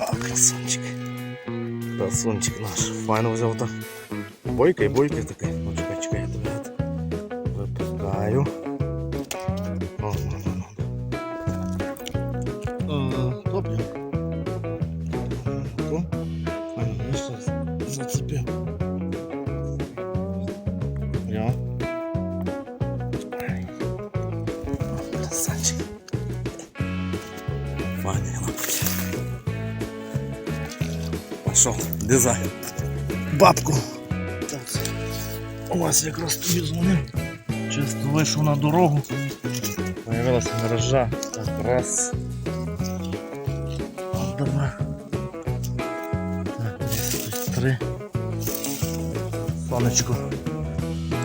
А, красунчик. Красунчик наш. Файно взяв так. Бойка і бойка така. Ну, чекай, чекай, я тебе випускаю. О, ну, ну, ну. Файно, ну, я щас зацепив. Прямо. Красавчик. Файно, я напустил. Лапки. Пошел, дизайн. Бабку. Так. У вас якраз тобі дзвонив. Чисто вийшов на дорогу. Появилася мережа. Так, раз. Два. Так, десь три. Сонечко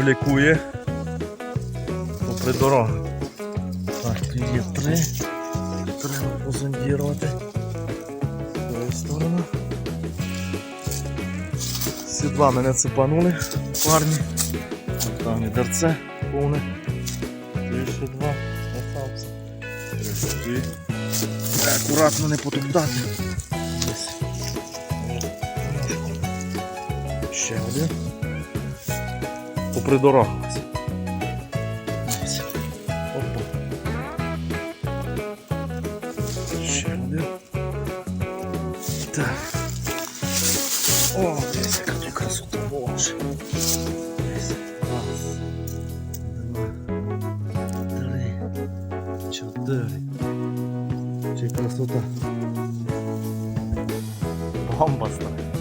блікує. Попри дорогу. Так, є три. Треба позондірувати. З тої сторони. Сідла мене цепанули, парні. Там відерце повне. Тут ще два. Ось тут. Акуратно не потоптати. Ще один. Попри дорогу. Ще один. Так. О, дивись, яка красота боже. Раз, два, три, чотири. Чи красота. Бомба стара.